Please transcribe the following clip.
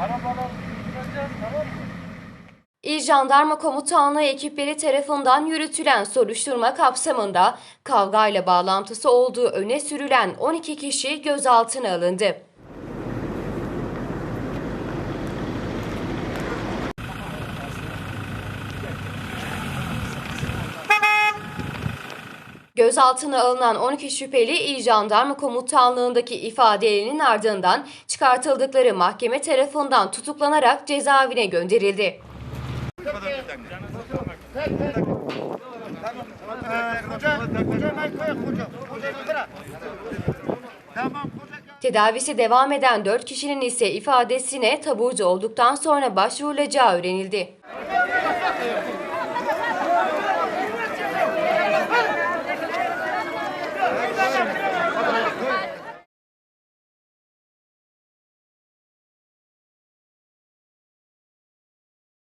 Arabalar tutacağız tamam mı? İl Jandarma Komutanlığı ekipleri tarafından yürütülen soruşturma kapsamında kavgayla bağlantısı olduğu öne sürülen 12 kişi gözaltına alındı. Gözaltına alınan 12 şüpheli İl Jandarma Komutanlığındaki ifadelerinin ardından çıkartıldıkları mahkeme tarafından tutuklanarak cezaevine gönderildi. Tedavisi devam eden 4 kişinin ise ifadesine taburcu olduktan sonra başvurulacağı öğrenildi.